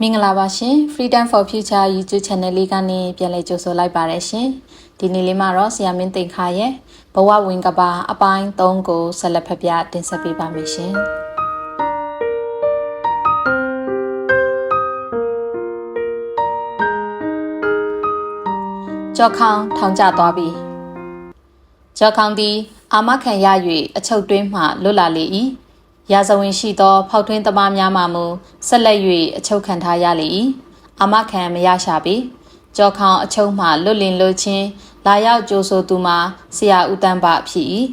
မင်္ဂလာပါရှင် Freedom for Future YouTube Channel လေးကနေပြန်လည်ကြိုဆိုလိုက်ပါရရှင်ဒီနေ့လေးမှာတော့ဆရာမင်းသိန်ခါရဲ့ဘဝဝင်ကပါအပိုင်း3ကိုဆက်လက်ဖတ်ပြတင်ဆက်ပေးပါမယ်ရှင်ကြောက်ခေါင်ထောင်ကျသွားပြီကြောက်ခေါင်သည် အာမခံရ၍အချုပ်တွင်းမှလွတ်လာလေ၏ ရာဇဝင်ရှိသော ဖောက်ထွင်းသမားများမှမူဆက်လက်၍အချုပ်ခံထားရလေ၏အာမခံမရရှာပေကြောခေါင်အချုပ်မှလွတ်လင်လွတ်ချင်းလာရောက်ကြိုးဆိုသူမှာဆရာဦးတန်းပါဖြစ်၏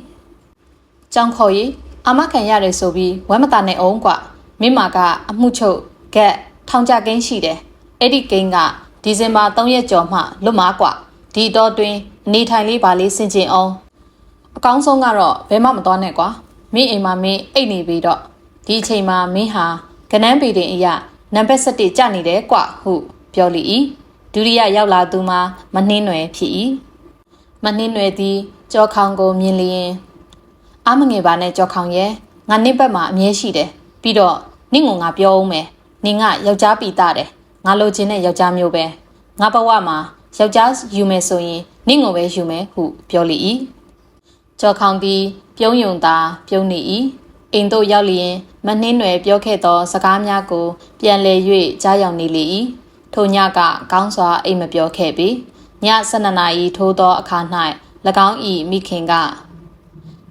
ကြောင်းခေါ်၍အာမခံရတယ်ဆိုပြီးဝမ်းမတာနဲ့အောင်ကွမိမကအမှုချုပ်ဂက်ထောင်ကြကိန်းရှိတယ်အဲ့ဒီကိန်းကဒီဇင်ဘာ3ရက်ကျော်မှလွတ်မှာကွဒီတော့တွင်အနေထိုင်လေးပါလေးဆင်ကျင်အောင်အကောင်းဆုံးကတော့ဘယ်မှမသွားနဲ့ကွာ မင်းအိမ်မှာမင်းအိတ်နေပြီတော့ဒီအချိန်မှာမင်းဟာကနန်းပေတင်အရာနံပါတ်7ကျနေတယ်ကွဟုပြောလိ၏ဒုတိယရောက်လာသူမှာမနှင်းနွယ်ဖြစ်၏မနှင်းနွယ်သည်ကြောခေါင်ကိုမြင်လျင်အမငယ်ပါနဲ့ကြောခေါင်ရဲ့ငါနင့်ဘက်မှာအမြဲရှိတယ်ပြီးတော့နင့်ကငါပြောအောင်မယ်နင်ကယောက်ျားပီတာတယ်ငါလိုချင်တဲ့ယောက်ျားမျိုးပဲငါဘဝမှာယောက်ျားယူမယ်ဆိုရင်နင့်ကိုပဲယူမယ်ဟုပြောလိ၏ ကြောခေါင်သည်ပြုံးယုံသာပြုံးနေ၏အိမ်သို့ရောက်လျင်မနှင်းနွယ်ပြောခဲ့သော စကားများကို ပြန်လည်၍ကြားရောက်နေလေ၏ထိုညကကောင်းစွာအိမ်မပြောခဲ့ပေည12နာရီထိုးသောအခါ၌၎င်း၏မိခင်က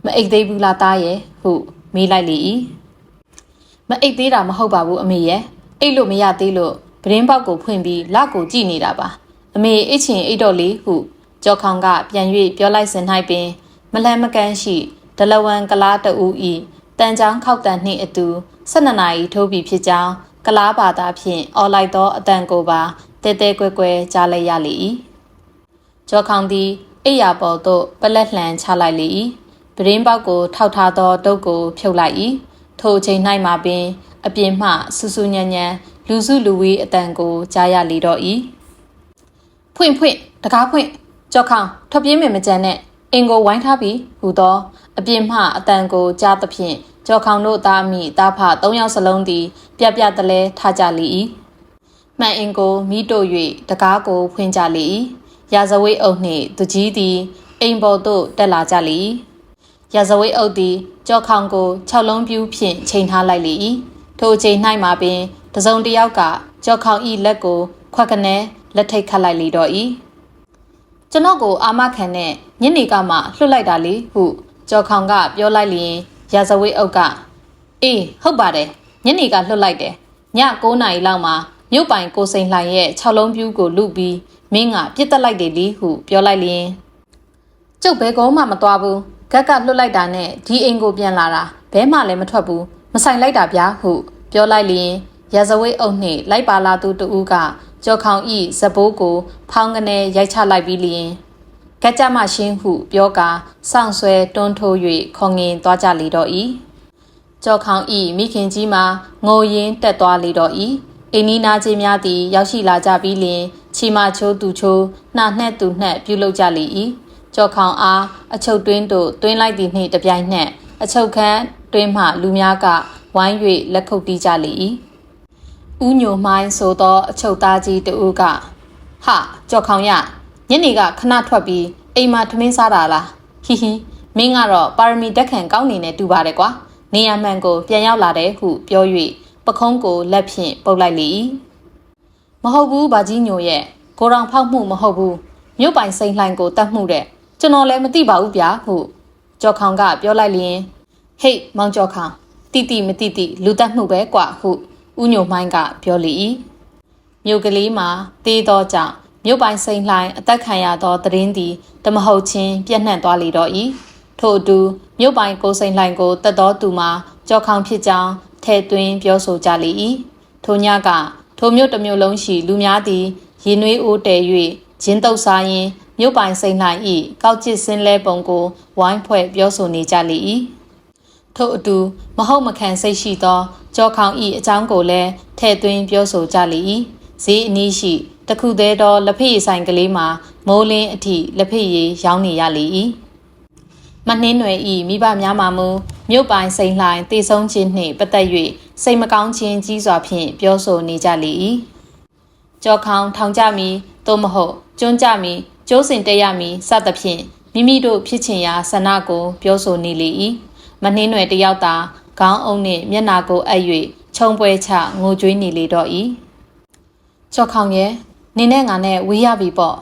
မအိတ်သေးဘူးလားသားရဲ့ဟုမေးလိုက်လေ၏မအိတ်သေးတာမဟုတ်ပါဘူးအမေရဲ့အိတ်လို့မရသေးလို့ပရင်းပေါက်ကိုဖွင့်ပြီးလက်ကိုကြည့်နေတာပါအမေအိတ်ချင်အိတ်တော့လေဟုကြောက်ခေါင်ကပြန်၍ပြောလိုက်စဉ်၌ပင် မလန့်မကန်းရှိဒလဝန်ကလားတူဤတန်ချောင်းခောက်တန်နှင့်အတူ12နာရီထိုးပြီးဖြစ်ကြောင်းကလားဘာသာဖြင့်အော်လိုက်သောအတန်ကိုပါတဲတဲကွဲကွဲကြားလိုက်ရလေ၏ကျော်ခေါင်သည်အိယာပေါ်သို့ပလက်လှန်ချလိုက်လေ၏ပရင်းပေါက်ကိုထောက်ထားသောတုပ်ကိုဖြုတ်လိုက်၏ထိုအချိန်၌မှပင် အပြင်မှဆူဆူညံ့ညံ့လူစုလူဝေးအတန်ကိုကြားရလေတော့၏ဖွင့်ဖွင့်တကားဖွင့်ကြောက်ခေါင်ထွက်ပြေးမယ်မကြမ်းနဲ့ အင်ကိုဝိုင်းထားပြီးဟူသောအပြင်မှအတန်ကိုကြားသဖြင့်ကြော်ခေါင်တို့သားမိသားဖသုံးယောက်စလုံးသည် ပြပြတလဲထားကြလေ၏မှန်အင်ကိုမိတို့၍တကားကိုဖွင့်ကြလေ၏ရာဇဝိတ်အုပ်နှင့်သူကြီးသည်အိမ်ပေါ်သို့တက်လာကြလေ၏ရာဇဝိတ်အုပ်သည်ကြော်ခေါင်ကို၆လုံးပြူးဖြင့်ချိန်ထားလိုက်လေ၏ထိုအချိန်၌မှပင်တစုံတစ်ယောက်ကကြော်ခေါင်၏လက်ကိုခွက်ကနေလက်ထိတ်ခတ်လိုက်လေတော့၏ ကျွန်တော်ကိုအာမခံနဲ့ညနေကမှလွှတ်လိုက်တာလေဟုကျော်ခေါင်ကပြောလိုက်လျင်ရာဇဝိတ်အုပ်ကအေးဟုတ်ပါတယ်ညနေကလွှတ်လိုက်တယ်ည9နာရီလောက်မှာမြို့ပိုင်ကိုစိန်လှိုင်ရဲ့6လုံးပြူးကိုလူပြီးမင်းကပြစ်တက်လိုက်တယ်လीဟုပြောလိုက်လျင်ကျုပ်ဘဲကောမှမသွားဘူးဂက်ကလွတ်လိုက်တာနဲ့ဒီအိမ်ကိုပြန်လာတာဘဲမှလည်းမထွက်ဘူးမဆိုင်လိုက်တာဗျာဟုပြောလိုက်လျင်ရာဇဝိတ်အုပ်နှင့်လိုက်ပါလာသူတဦးက ကြော်ခေါင်ဤဇဘိုးကို ဖောင်းကနေရိုက်ချလိုက်ပြီးလျင်ကကြမရှင်းဟုပြောကာစောင့်ဆွဲတွန်းထိုး၍ခေါငင်သွားကြလေတော့၏ကြော်ခေါင်ဤမိခင်ကြီးမှာငိုရင်းတက်သွားလေတော့၏အိနီနာချင်းများသည်ရောက်ရှိလာကြပြီးလျင်ချီမချိုးသူချိုးနှာနှက်သူနှက်ပြုလုပ်ကြလေ၏ကြော်ခေါင်အားအချုပ်တွင်းတို့တွင်းလိုက်သည်နှင့်တပြိုင်နက်အချုပ်ခန်းတွင်းမှလူများကဝိုင်း၍လက်ခုပ်တီးကြလေ၏ ဥညိုမိုင်းဆိုသောအချုပ်သားကြီးတဦးကဟာကြော်ခေါင်ရညနေကခဏထွက်ပြီးအိမ်မှာထမင်းစားတာလားဟီဟီမင်းကတော့ပါရမီတက်ခံကောင်းနေနဲ့တူပါတယ်ကွာနေရမှန်ကိုပြန်ရောက်လာတယ်ဟုပြော၍ပခုံးကိုလက်ဖြင့်ပုတ်လိုက်လေ၏မဟုတ်ဘူးဗာကြီးညိုရဲ့ကိုရောင်ဖောက်မှုမဟုတ်ဘူးမြို့ပိုင်စိန်လှိုင်ကိုတတ်မှုတဲ့ကျွန်တော်လည်းမသိပါဘူးဗျာဟုကြော်ခေါင်ကပြောလိုက်လျင်ဟေ့မောင်ကြော်ခေါင်တိတိမတိတိလူတတ်မှုပဲကွာဟု ဥညိုမိုင်းကပြောလေ၏မြို့ကလေးမှာတေးသောကြောင့်မြို့ပိုင်စိန်လှိုင်းအသက်ခံရသောသတင်းသည်တမဟုတ်ချင်းပြန့်နှံ့သွားလေတော့၏ထို့အတူမြို့ပိုင်ကိုစိန်လှိုင်းကိုတတ်တော်သူမှာကြောက်ခေါင်ဖြစ်ကြောင်းထဲ့သွင်းပြောဆိုကြလေ၏ထိုညကထိုမြို့တစ်မြို့လုံးရှိလူများသည်ရင်နွေးအိုးတဲ၍ဂျင်းတုပ်စားရင်းမြို့ပိုင်စိန်လှိုင်း၏ကောက်ကျစ်စင်းလဲပုံကိုဝိုင်းဖွဲ့ပြောဆိုနေကြလေ၏ထို့အတူမဟုတ်မခံစိတ်ရှိသော ကြောခေါင်၏အကြောင်းကိုလည်းထဲ့သွင်းပြောဆိုကြလေ၏ဈေးအနည်းရှိတခုသေးသောလက်ဖက်ရည်ဆိုင်ကလေးမှာမိုးလင်းအထိလက်ဖက်ရည်ရောင်းနေရလေ၏မနှင်းနွယ်ဤမိဘများမှမူမြို့ပိုင်စိန်လှိုင်တည်ဆုံးခြင်းနှင့်ပတ်သက်၍စိတ်မကောင်းခြင်းကြီးစွာဖြင့်ပြောဆိုနေကြလေ၏ကြောခေါင်ထောင်ကြမီသို့မဟုတ်ကျွန်းကြမီကျိုးစင်တက်ရမီစသဖြင့်မိမိတို့ဖြစ်ချင်ရာဆန္ဒကို ပြောဆိုနေလေ၏မနှင်းနွယ်တယောက်သာခေါင်းအုံနှင့်မျက်နာကိုအပ်၍ခြုံပွဲချငိုကြွေးနေလေတော့၏ကြောခေါင်ရဲ့နင်းနဲ့ငါနဲ့ဝေးရပြီပေါ့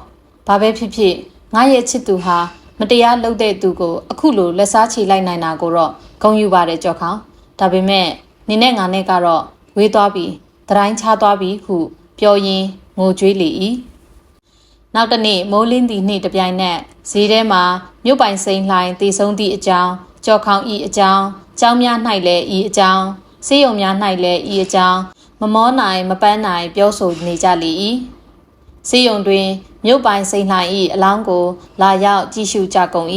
ဘာပဲဖြစ်ဖြစ်ငါရဲ့ချစ်သူဟာမတရားလုပ်တဲ့သူကိုအခုလိုလက်စားချေလိုက်နိုင်တာကိုတော့ဂုဏ်ယူပါတယ်ကြောခေါင်ဒါပေမဲ့နင်းနဲ့ငါနဲ့ကတော့ဝေးသွားပြီတတိုင်းချသွားပြီဟုပြောရင်းငိုကြွေးလေ၏နောက်တနေ့မိုးလင်းသည့်နေ့တပြိုင်နက်ဈေးထဲမှာမြို့ပိုင်စိန်လှိုင်တည်ဆုံးသည့်အကြောင်းကြောခေါင်ဤအကြောင်း ကျောင်းများ၌လည်းဤအကြောင်းစေးရုံများ၌လည်းဤအကြောင်းမမောနိုင်မပန်းနိုင်ပြောဆိုနေကြလေ၏စေးရုံတွင်မြို့ပိုင်စိန်လှိုင်ဤအလောင်းကို လာရောက်ကြည့်ရှုကြကုန်၏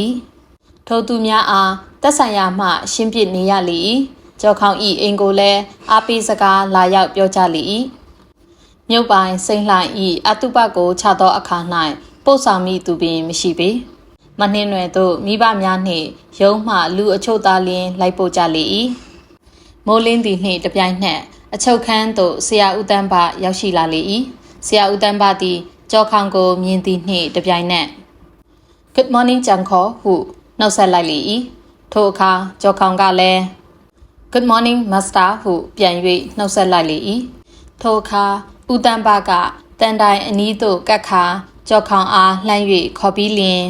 ထိုသူများအားတက်ဆိုင်ရာမှရှင်းပြနေရလေ၏ကြောခေါင်ဤအင်ကိုလည်းအားပေးစကားလာရောက်ပြောကြလေ၏မြုပ်ပိုင်စိမ့်လှိုင်ဤအတုပကိုခြားသောအခါ၌ပို့ဆောင်မိသူပင်မရှိပေမနှင်းရွယ်သို့မိဘများနှင့် ရုံးမှလူအချို့သားလင်းလိုက်ပို့ကြလေ၏မိုးလင်းသည်နှင့်တပြိုင်နက်အချုပ်ခန်းသို့ဆရာဦးတန်းပရောက်ရှိလာလေ၏ဆရာဦးတန်းပသည်ကြောခေါင်ကိုမြင်သည်နှင့်တပြိုင်နက် Good morning ကြံခေါ်ဟုနှုတ်ဆက်လိုက်လေ၏ထိုအခါကြောခေါင်ကလည်း Good morning master ဟုပြန်၍နှုတ်ဆက်လိုက်လေ၏ထိုအခါဦးတန်းပကတန်တိုင်အနီးသို့ကတ်ခါကြောခေါင်အားလှမ်း၍ခေါ်ပြီးလျင်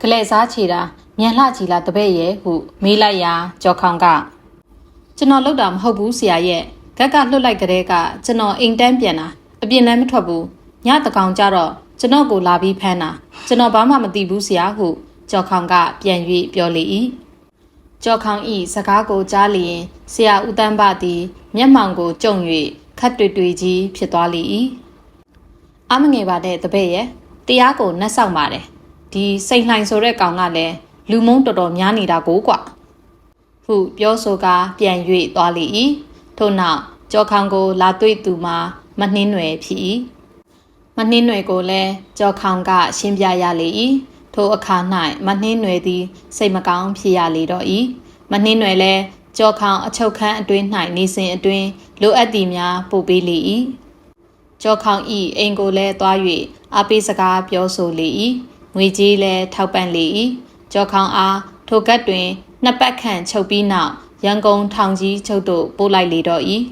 ကလဲစားချီတာ မြန်လှချီလာတပည့်ရဲ့ဟုမေးလိုက်ရာကြောခေါင်ကကျွန်တော်လောက်တာမဟုတ်ဘူးဆရာရဲ့ဂက်ကလွတ်လိုက်ကြတဲ့ကကျွန်တော်အိမ်တန်းပြန်တာအပြင်လည်းမထွက်ဘူးညတကောင်ကြတော့ကျွန်တော်ကိုလာပြီးဖမ်းတာကျွန်တော်ဘာမှမသိဘူးဆရာဟုကြောခေါင်ကပြန်၍ပြောလေ၏ကြောခေါင်ဤစကားကိုကြားလျင်ဆရာဦးတန်းပသည်မျက်မှောင်ကိုကြုံ၍ခတ်တွေ့တွေ့ကြီးဖြစ်သွားလေ၏အမငယ်ပါတဲ့တပည့်ရဲ့တရားကိုနှက်ဆောင်ပါတယ်ဒီစိန်လှိုင်ဆိုတဲ့ကောင်ကလည်း လူမုန်းတော်တော်များနေတာကိုကွာဟုပြောဆိုကာပြန်၍သွားလေ၏ထို့နောက်ကြောခေါင်ကိုလာတွေ့သူမှာမနှင်းနွယ်ဖြစ်၏မနှင်းနွယ်ကိုလည်းကြောခေါင်ကရှင်းပြရလေ၏ထိုအခါ၌မနှင်းနွယ်သည်စိတ်မကောင်းဖြစ်ရလေတော့၏မနှင်းနွယ်လည်းကြောခေါင်အချုပ်ခန်းအတွင်း၌နေစဉ်အတွင်းလိုအပ်သည်များပို့ပေးလေ၏ကြောခေါင်ဤအိမ်ကိုလည်းသွား၍အပေးစကားပြောဆိုလေ၏ငွေကြီးလည်းထောက်ပံ့လေ၏ ကြောခေါင်အားထိုကတ်တွင်နှစ်ပတ်ခန့်ချုပ်ပြီးနောက်ရန်ကုန်ထောင်ကြီးချုပ်တို့ပို့လိုက်လေတော့၏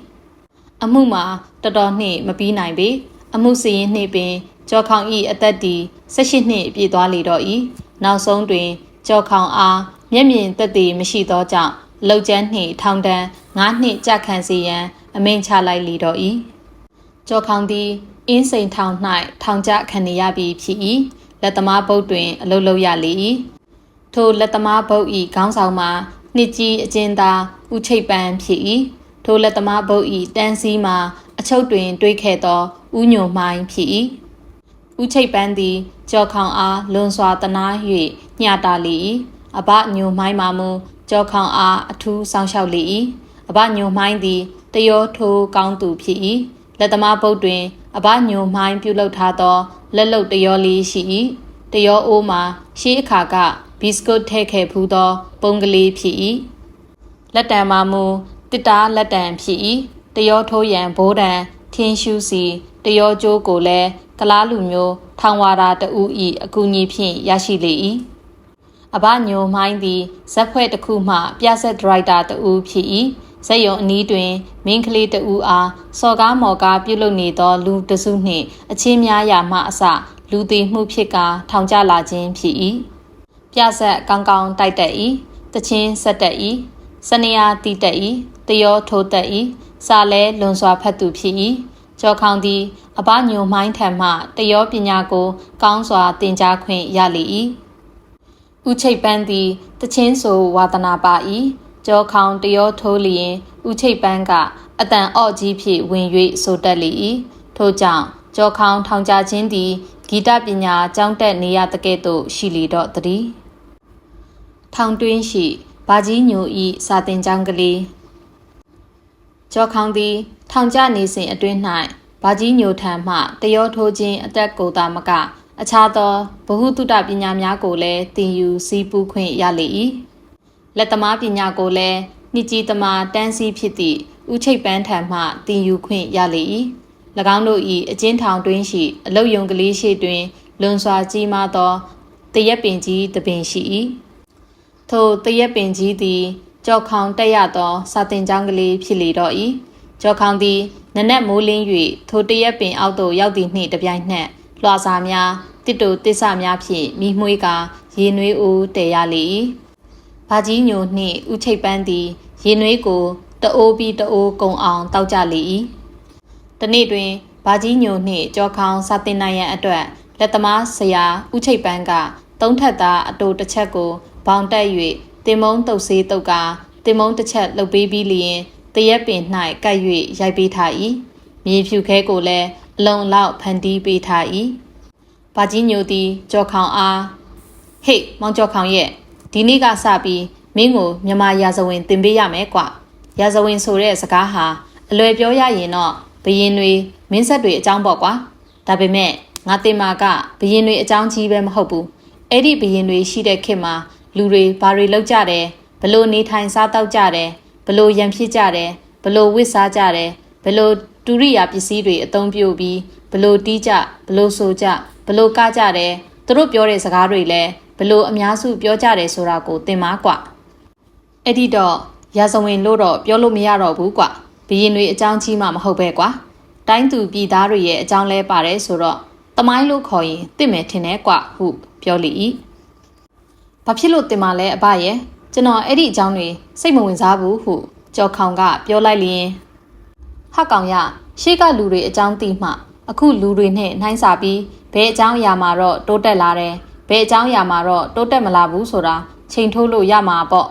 အမှုမှာတော်တော်နှင့်မပြီးနိုင်ပေအမှုစီရင်နှင့်ပင်ကြောခေါင်ဤအသက်တီ18နှစ်ပြည့်သွားလေတော့၏နောက်ဆုံးတွင်ကြောခေါင်အားမျက်မြင်သက်သေမရှိသောကြောင့်လောက်ကျန်းနှင့်ထောင်ဒဏ်9နှစ်ကြာခံစေရန် အမိန့်ချလိုက်လေတော့၏ကြောခေါင်သည်အင်းစိန်ထောင်၌ထောင်ကျခံနေရပြီဖြစ်၏လက်သမားဘုတ်တွင်အလုလုပ်ရလေ၏ ထိုလက်သမားဘုတ်ဤခေါင်းဆောင်မှာနှစ်ကြီးအကျဉ်းသားဥချိတ်ပန်းဖြစ်၏ထိုလက်သမားဘုတ်ဤတန်းစည်းမှာအချုပ်တွင် တွေးခဲ့သောဥညုံမိုင်းဖြစ်၏ဥချိတ်ပန်းသည်ကြောခေါင်အားလွန်စွာတနာ၍ညှတာလေ၏အဘညုံမိုင်းမှာမူကြောခေါင်အားအထူးဆောင်ရှောက်လေ၏အဘညုံမိုင်းသည်တယောထိုးကောင်းသူဖြစ်၏လက်သမားဘုတ်တွင်အဘညုံမိုင်းပြုလုပ်ထားသောလက်လုတ်တယောလေးရှိ၏တယောအိုးမှာရှေးအခါက ဘီစကွတ်ထည့်ခဲ့ဖူးသော ပုံကလေးဖြစ်၏လက်တံမှာမူတစ်တားလက်တံဖြစ်၏တယောထိုးရန်ဘိုးတံထင်းရှူးစီတယောကျိုးကိုလည်းကလားလူမျိုးထောင်ဝါရာတူဤအကူအညီဖြင့်ရရှိလေ၏အဘညိုမိုင်းသည်ဇက်ဖွဲ့တစ်ခုမှ ပြဆက်ဒရိုက်တာတူဖြစ်၏ဇက်ယုံအနီးတွင်မင်းကလေးတူအားစော်ကားမော်ကားပြုလုပ်နေသော လူတစုနှင့်အချင်းများရာမှအစလူသေးမှုဖြစ်ကာထောင်ကျလာခြင်းဖြစ်၏ ပြဆက်ကောင်းကောင်းတိုက်တက်၏တချင်းဆက်တက်၏စနေယာတီတက်၏တယောထိုးတက်၏စာလဲလွန်စွာဖတ်သူဖြစ်၏ကျော်ခေါင်သည်အဘညိုမိုင်းထံမှတယောပညာကို ကောင်းစွာသင်ကြားခွင့်ရလေ၏ဥချိတ်ပန်းသည်တချင်းဆိုဝါသနာပါ၏ကျော်ခေါင်တယောထိုးလျင်ဥချိတ်ပန်းကအတန်အော့ကြီးဖြင့်ဝင်၍ဆိုတတ်လေ၏ထို့ကြောင့်ကျော်ခေါင်ထောင်ကြခြင်းသည်ဂီတပညာကျောင်းတက်နေရတကဲ့သို့ရှိလေတော့တည်း ထောင်တွင်းရှိဘာကြီးညိုဤစာတင်ကျောင်းကလေးကျော်ခေါင်သည် ထောင်ကျနေစဉ်အတွင်း၌ဘာကြီးညိုထံမှတယောထိုးခြင်းအသက်ကိုသာမက အခြားသောဗဟုသုတပညာများကိုလည်းသင်ယူစည်းပူးခွင့်ရလေ၏လက်သမားပညာကိုလည်းနှစ်ကြီးသမားတန်းစည်းဖြစ်သည့်ဥချိတ်ပန်းထံမှတင်ယူခွင့်ရလေ၏၎င်းတို့၏အကျဉ်းထောင်တွင်းရှိအလုတ်ယုံကလေးရှိတွင် လွန်စွာကြီးမားသောတရက်ပင်ကြီးတပင်ရှိ၏ ထိုတရက်ပင်ကြီးသည်ကြောက်ခေါင်တက်ရသောစာတင်ကျောင်းကလေးဖြစ်လေတော့၏ကြောက်ခေါင်သည်နနက်မိုးလင်း၍ထိုတရက်ပင်အောက်သို့ရောက်သည့်နှင့်တပြိုင်နက်လွှာစာများတစ်တူတစ္ဆများဖြင့်မိမွှေးကရေနွေးဦးတည်ရလေ၏ဘာကြီးညိုနှင့်ဥချိတ်ပန်းသည်ရေနွေးကိုတအိုးပြီးတအိုးကုံအောင်တောက်ကြလေ၏တနေ့တွင်ဘာကြီးညိုနှင့်ကြောခေါင်စာတင်နိုင်ရန်အတွက်လက်သမားဆရာဥချိတ်ပန်းကသုံးထက်သားအတူတစ်ချက်ကို ဘောင်တက်၍တင်မုံတုပ်ဆေးတုပ်ကတင်မုံတစ်ချက်လှုပ်ပေးပြီးလျင်တရက်ပင်၌ကပ်၍ရိုက်ပေးထား၏မြေဖြူခဲကိုလည်းအလုံးလောက်ဖန်တီးပေးထား၏ဘာကြီးညိုသည်ကြောခေါင်အားဟေ့မောင်ကြောခေါင်ရဲ့ဒီနေ့ကစပြီးမင်းကိုမြမရာဇဝင်တင်ပေးရမယ်ကွာရာဇဝင်ဆိုတဲ့စကားဟာအလွယ်ပြောရရင်တော့ဘယင်တွေမင်းဆက်တွေအကြောင်းပေါ့ကွာဒါပေမဲ့ငါတင်မာကဘယင်တွေအကြောင်းကြီးပဲမဟုတ်ဘူးအဲ့ဒီဘယင်တွေရှိတဲ့ခေတ်မှာ လူတွေဘာတွေလောက်ကြတယ်ဘလို့နေထိုင်စားတောက်ကြတယ်ဘလို့ရံဖြစ်ကြတယ်ဘလို့ဝစ်စားကြတယ်ဘလို့ဒုရိယာပစ္စည်းတွေအသုံးပြုပြီးဘလို့တီးကြဘလို့ဆိုကြဘလို့ကကြတယ်သူတို့ပြောတဲ့စကားတွေလည်းဘလို့အများစုပြောကြတယ်ဆိုတာကိုသင်ပါကွာအဲ့ဒီတော့ရာဇဝင်လို့တော့ပြောလို့မရတော့ဘူးကွာဘရင်တွေအကြောင်းကြီးမှမဟုတ်ပဲကွာတိုင်းသူပြည်သားတွေရဲ့အကြောင်းလဲပါတယ်ဆိုတော့တမိုင်းလို့ခေါ်ရင်သိမယ်ထင်တယ်ကွာဟုပြောလိ၏ ဘာဖြစ်လို့တင်မလဲအဘရဲ့ကျွန်တော်အဲ့ဒီအကြောင်းတွေစိတ်မဝင်စားဘူးဟုကြော်ခေါင်ကပြောလိုက်လျင်ဟကောင်ရရှေ့ကလူတွေအကြောင်းသိမှ အခုလူတွေနဲ့နှိုင်းစာပြီးဘယ်အကြောင်းအရာမှာတော့တိုးတက်လာတယ်ဘယ်အကြောင်းအရာမှာတော့တိုးတက်မလာဘူးဆိုတာချိန်ထိုးလို့ရမှာပေါ့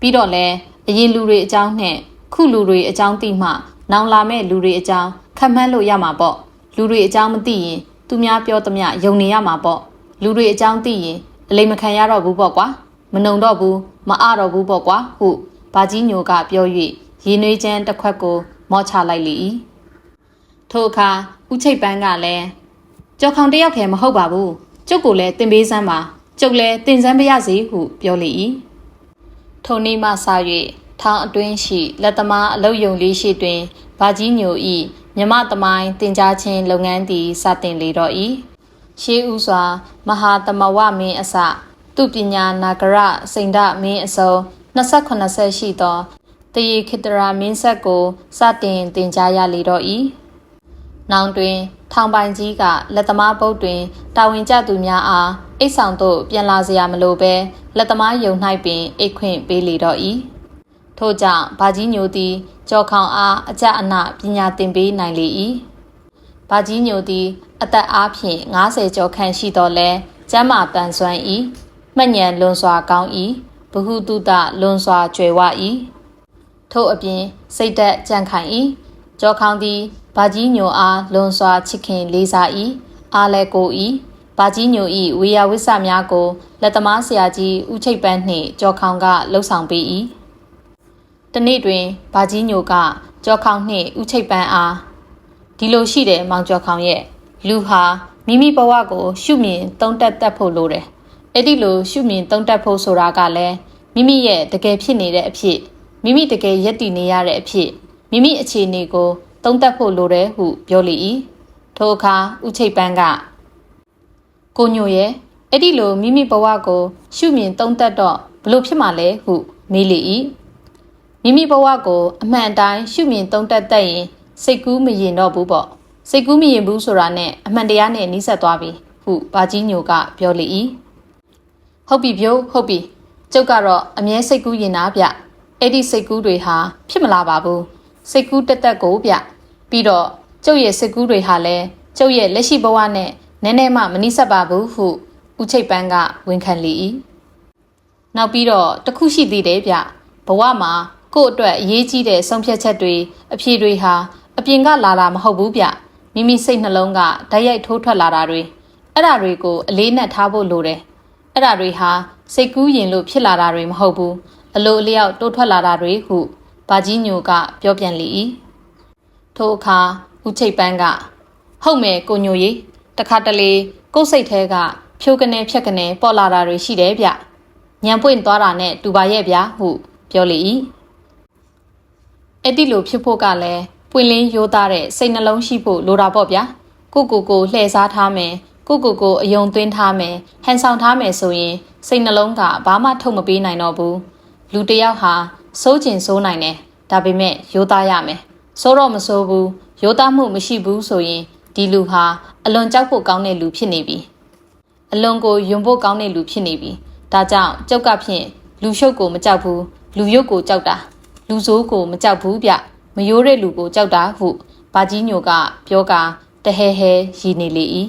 ပြီးတော့လဲအရင်လူတွေအကြောင်းနဲ့ခုလူတွေအကြောင်းသိမှနောင်လာမဲ့လူတွေအကြောင်းခတ်မှန်းလို့ရမှာပေါ့လူတွေအကြောင်းမသိရင် သူများပြောသမျှယုံနေရမှာပေါ့လူတွေအကြောင်းသိရင် အလိမ်မခံရတော့ဘူးပေါ့ကွာမနှုံတော့ဘူးမအတော့ဘူးပေါ့ကွာဟုဘာကြီးညိုကပြော၍ရေနွေးချမ်းတစ်ခွက်ကိုမော့ချလိုက်လေ၏ထို့အခါဥချိတ်ပန်းကလည်းကြော်ခေါင်တယောက်ခဲမဟုတ်ပါဘူးကျုပ်ကိုလည်းတင်ပေးစမ်းပါကျုပ်လည်းတင်စမ်းပါရစေဟုပြောလေ၏ထိုနေ့မှစ၍ထောင်အတွင်းရှိလက်သမားအလုတ်ယုံလေးရှိတွင်ဘာကြီးညို၏မြမသမိုင်းတင် जा ခြင်းလုပ်ငန်းသည်စတင်လေတော့၏ ရှေးဥစွာ မဟာသမဝမင်းအစသူပညာနာဂရစိန်ဒမင်းအစုံ28ဆက်ရှိသောတရေခိတရာမင်းဆက်ကိုစတင်တင် जा ရလေတော့၏နောင်တွင် ထောင်ပိုင်ကြီးကလက်သမားပုတ်တွင်တာဝန်ကျသူများအားအိတ်ဆောင်သို့ပြန်လာစရာမလိုဘဲလက်သမားယုံ၌ပင်အိတ်ခွင့်ပေးလေတော့၏ထို့ကြောင့်ဘာကြီးညိုသည်ကြော်ခေါင်အားအကြအနပညာသင်ပေးနိုင်လေ၏ဘာကြီးညိုသည် အသက်အားဖြင့်90ကျော်ခန့်ရှိတော်လဲကျမ်းမာတန်ဆွမ်း၏မှတ်ဉဏ်လွန်စွာကောင်း၏ဘဟုတုတလွန်စွာကြွယ်ဝ၏ထို့အပြင်စိတ်သက်ကြံ့ခိုင်၏ကြော်ခေါင်သည်ဘာကြီးညိုအားလွန်စွာချစ်ခင်လေးစား၏အားလဲကို၏ဘာကြီးညို၏ဝေယဝိဆများကိုလက်သမားဆရာကြီးဦးချိတ်ပန်းနှင့်ကြော်ခေါင်ကလှုပ်ဆောင်ပေး၏တနေ့တွင်ဘာကြီးညိုကကြော်ခေါင်နှင့်ဦးချိတ်ပန်းအားဒီလိုရှိတယ်မောင်ကြော်ခေါင်ရဲ့ လူဟာမိမိဘဝကို ရှုမြင်သုံးတက်တတ်ဖို့လိုတယ်အဲ့ဒီလိုရှုမြင်သုံးတက်ဖို့ဆိုတာကလည်းမိမိရဲ့တကယ်ဖြစ်နေတဲ့အဖြစ်မိမိတကယ်ယက်တည်နေရတဲ့အဖြစ်မိမိအခြေအနေကိုသုံးသက်ဖို့လိုတယ်ဟုပြောလေ၏ထိုအခါဥချိတ်ပန်းကကိုညိုရဲ့အဲ့ဒီလိုမိမိဘဝကို ရှုမြင်သုံးသက်တော့ဘလို့ဖြစ်မှာလဲဟုမေးလေ၏မိမိဘဝကို အမှန်တိုင်းရှုမြင်သုံးသက်တတ်ရင်စိတ်ကူးမရင်တော့ဘူးပေါ့ စိတ်ကူးမရင်ဘူးဆိုတာနဲ့အမှန်တရားနဲ့နှိစက်သွားပြီဟုဘာကြီးညိုကပြောလေ၏ဟုတ်ပြီပြို့ဟုတ်ပြီကျုပ်ကတော့အမြဲစိတ်ကူးရင်နာဗျအဲ့ဒီစိတ်ကူးတွေဟာဖြစ်မလာပါဘူးစိတ်ကူးတက်တက်ကိုဗျပြီးတော့ကျုပ်ရဲ့စိတ်ကူးတွေဟာလည်းကျုပ်ရဲ့လက်ရှိဘဝနဲ့နည်းနည်းမှမနှိစက်ပါဘူးဟုဦးချိတ်ပန်းကဝန်ခံလေ၏နောက်ပြီးတော့တခုရှိသေးတယ်ဗျဘဝမှာကို့အတွက်အရေးကြီးတဲ့ဆုံးဖြတ်ချက်တွေအဖြေတွေဟာအပြင်ကလာတာမဟုတ်ဘူးဗျ မိမိစိတ်နှလုံးကဓာတ်ရိုက်ထိုးထွက်လာတာတွေအဲ့ဒါတွေကိုအလေးနက်ထားဖို့လိုတယ်အဲ့ဒါတွေဟာစိတ်ကူးရင်လို့ဖြစ်လာတာတွေမဟုတ်ဘူးအလိုအလျောက်တိုးထွက်လာတာတွေဟုဘာကြီးညိုကပြောပြန်လေ၏ထိုအခါဦးချိတ်ပန်းကဟုတ်မယ်ကိုညိုကြီးတခါတလေကိုယ်စိတ်แท้ကဖြိုးကနေဖြက်ကနေပေါ်လာတာတွေရှိတယ်ဗျညံပွင့်သွားတာနဲ့တူပါရဲ့ဗျာဟုပြောလေ၏အဲ့ဒီလိုဖြစ်ဖို့ကလည်း ပွင့်လင်းရိုးသားတဲ့စိတ်နှလုံးရှိဖို့လိုတာပေါ့ဗျာကိုကိုကိုလှည့်စားထားမယ်ကိုကိုကိုအယုံသွင်းထားမယ်ဟန်ဆောင်ထားမယ်ဆိုရင်စိတ်နှလုံးကဘာမှထုတ်မပေးနိုင်တော့ဘူးလူတစ်ယောက်ဟာစိုးကျင်စိုးနိုင်တယ်ဒါပေမဲ့ရိုးသားရမယ်စိုးတော့မစိုးဘူးရိုးသားမှုမရှိဘူးဆိုရင်ဒီလူဟာအလွန်ကြောက်ဖို့ကောင်းတဲ့လူဖြစ်နေပြီအလွန်ကိုယွံဖို့ကောင်းတဲ့လူဖြစ်နေပြီဒါကြောင့်ကြောက်ကဖြင့်လူရှုပ်ကိုမကြောက်ဘူးလူရုပ်ကိုကြောက်တာလူဆိုးကိုမကြောက်ဘူးဗျ မယိုးတဲ့လူကိုကြောက်တာဟုဘာကြီးညိုကပြောကာတဟဲဟဲရည်နေလေ၏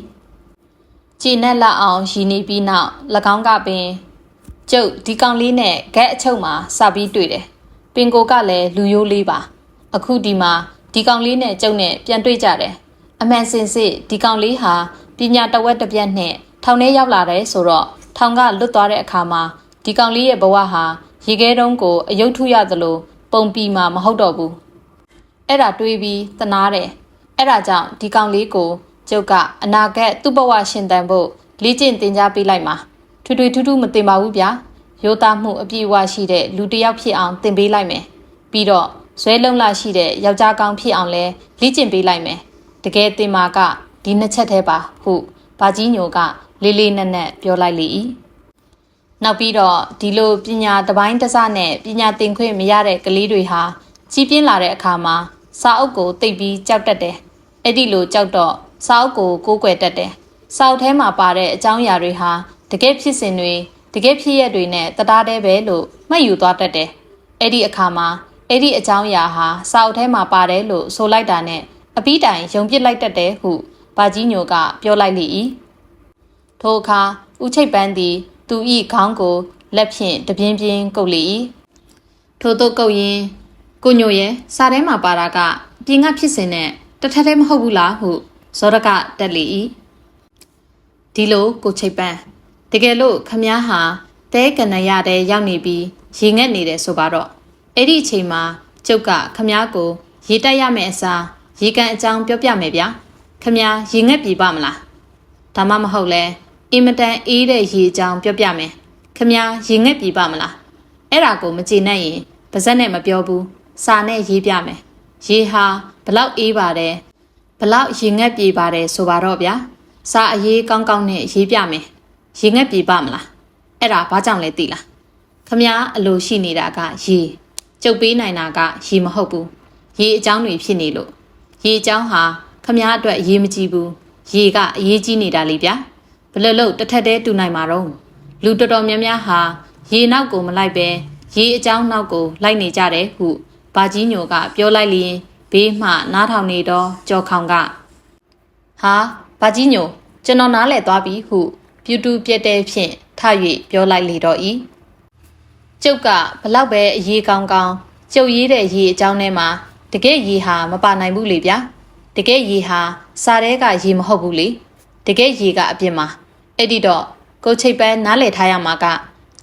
ကြည်နဲ့လက်အောင်ရည်နေပြီးနောက်၎င်းကပင်ကျုပ်ဒီကောင်လေးနဲ့ဂက်အချုပ်မှာစပြီးတွေ့တယ်ပင်ကိုကလည်းလူရိုးလေးပါအခုဒီမှာဒီကောင်လေးနဲ့ကျုပ်နဲ့ပြန်တွေ့ကြတယ်အမှန်စင်စစ်ဒီကောင်လေးဟာပညာတဝက်တစ်ပြက်နဲ့ထောင်ထဲရောက်လာတယ်ဆိုတော့ထောင်ကလွတ်သွားတဲ့အခါမှာဒီကောင်လေးရဲ့ဘဝဟာရေခဲတုံးကိုအယုတ်ထုရသလိုပုံပီမှာမဟုတ်တော့ဘူး အဲ့ဒါတွေးပြီးသနာတယ်အဲ့ဒါကြောင့်ဒီကောင်လေးကိုကျုပ်ကအနာဂတ်သူ့ဘဝရှင်သန်ဖို့လေ့ကျင့်သင်ကြားပေးလိုက်မှာထွေထွေထူးထူးမတင်ပါဘူးဗျာရိုးသားမှုအပြည့်အဝရှိတဲ့လူတစ်ယောက်ဖြစ်အောင်သင်ပေးလိုက်မယ်ပြီးတော့ဇွဲလုံးလာရှိတဲ့ယောက်ျားကောင်းဖြစ်အောင်လဲလေ့ကျင့်ပေးလိုက်မယ်တကယ်တင်မာကဒီနှစ်ချက်သေးပါဟုဘာကြီးညိုက လေးလေးနက်နက်ပြောလိုက်လေ၏နောက်ပြီးတော့ဒီလိုပညာတပိုင်းတစနဲ့ပညာသင်ခွင့်မရတဲ့ကလေးတွေဟာကြီးပြင်းလာတဲ့အခါမှာ စာအုပ်ကိုတိတ်ပြီးကြောက်တတ်တယ်အဲ့ဒီလိုကြောက်တော့စာအုပ်ကိုကိုးကွယ်တတ်တယ်စာအုပ်ထဲမှာပါတဲ့အကြောင်းအရာတွေဟာတကယ်ဖြစ်စဉ်တွေတကယ်ဖြစ်ရက်တွေနဲ့တသားတည်းပဲလို့မှတ်ယူသွားတတ်တယ်အဲ့ဒီအခါမှာအဲ့ဒီအကြောင်းအရာဟာစာအုပ်ထဲမှာပါတယ်လို့ဆိုလိုက်တာနဲ့အပီးတိုင်ယုံပစ်လိုက်တတ်တယ်ဟုဘာကြီးညိုကပြောလိုက်လေ၏ထိုအခါဦးချိတ်ပန်းသည်သူ၏ခေါင်းကိုလက်ဖြင့်တပြင်းပြင်းကုပ်လေ၏ထို့သို့ကုပ်ရင် ကိုညိုရဲ့စာထဲမှာပါတာကပြင်ကဖြစ်စဉ်နဲ့တထက်တည်းမဟုတ်ဘူးလားဟုဇောရကတက်လေ၏ဒီလိုကိုချိတ်ပန်းတကယ်လို့ခမားဟာတဲကနရတဲ့ရောက်နေပြီးရေငက်နေတယ်ဆိုပါတော့အဲ့ဒီအချိန်မှာကျုပ်ကခမားကိုရေတက်ရမယ့်အစားရေကန်အကြောင်းပြောပြမယ်ဗျာခမားရေငက်ပြေပါမလားဒါမှမဟုတ်လဲအင်မတန်အေးတဲ့ရေအကြောင်းပြောပြမယ်ခမားရေငက်ပြေပါမလားအဲ့ဒါကိုမကြည်နဲ့ရင်ပါဇက်နဲ့မပြောဘူး စာနဲ့ရေးပြမယ်ရေဟာဘလောက်အေးပါတယ်ဘလောက်ရေငက်ပြေပါတယ်ဆိုပါတော့ဗျာစာအရေးကောင်းကောင်းနဲ့ရေးပြမယ်ရေငက်ပြေပါမလားအဲ့ဒါဘာကြောင့်လဲသိလားခမားအလိုရှိနေတာကရေကျုပ်ပေးနိုင်တာကရေမဟုတ်ဘူးရေအကြောင်းတွေဖြစ်နေလို့ရေအကြောင်းဟာခမားအတွက်အရေးမကြီးဘူးရေကအရေးကြီးနေတာလေဗျာဘယ်လိုလုပ်တစ်ထက်တည်းတူနိုင်မှာတော့လူတော်တော်များများဟာရေနောက်ကိုမလိုက်ပဲရေအကြောင်းနောက်ကိုလိုက်နေကြတယ်ဟု ဘာကြီးညိုကပြောလိုက်လျင်ဘေးမှနားထောင်နေတော့ကြော်ခေါင်ကဟာဘာကြီးညိုကျွန်တော်နားလဲသွားပြီဟုပြူတူပြက်တဲ့ဖြင့်ထ၍ပြောလိုက်လေတော့ဤကျုပ်ကဘလောက်ပဲအရေးကောင်းကောင်းကျုပ်ရေးတဲ့ရေအကြောင်းထဲမှာတကယ်ရေဟာမပါနိုင်ဘူးလေဗျာတကယ်ရေဟာစားတဲကရေမဟုတ်ဘူးလေတကယ်ရေကအပြစ်မှာအဲ့ဒီတော့ကိုချိတ်ပန်းနားလည်ထားရမှာက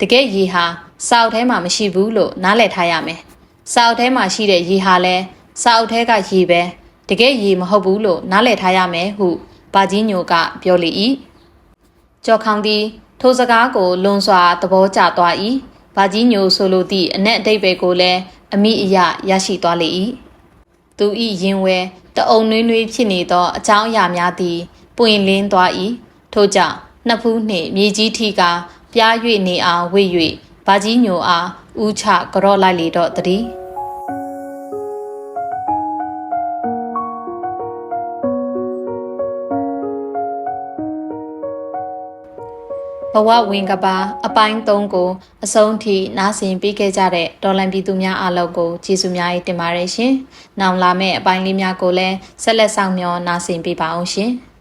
တကယ်ရေဟာစောက်ထဲမှာမရှိဘူးလို့နားလည်ထားရမယ် စောက်ထဲမှာရှိတဲ့ရေဟာလဲစောက်ထဲကရေပဲတကယ်ရေမဟုတ်ဘူးလို့နားလည်ထားရမယ်ဟုဘာကြီးညိုကပြောလေ၏ကြော်ခေါင်သည်ထိုစကားကိုလွန်စွာသဘောကျသွား၏ဘာကြီးညိုဆိုလိုသည့်အ내အတိတ်ပဲကိုလည်းအမိအယရရှိသွားလေ၏သူဤရင်ဝဲတအုံနှွေးနှွေးဖြစ်နေသောအကြောင်းအရာများသည်ပွင့်လင်းသွား၏ထို့ကြောင့်နှစ်ဖူးနှင့်မြေကြီးထီကပြား၍နေအောင်ဝေ့၍ ဘာကြီးညိုအားဥချကြော့လိုက်လေတော့တည်းဘဝဝင်ကပါအပိုင်း3ကိုအဆုံးထိနားဆင်ပေးခဲ့ကြတဲ့ဒေါ်လန်ပြည်သူများအားလုံးကိုကျေးဇူးများတင်ပါတယ်ရှင်။နောက်လာမယ့်အပိုင်းလေးများကိုလည်းဆက်လက်ဆောင်မျှော်နားဆင်ပေးပါအောင်ရှင်။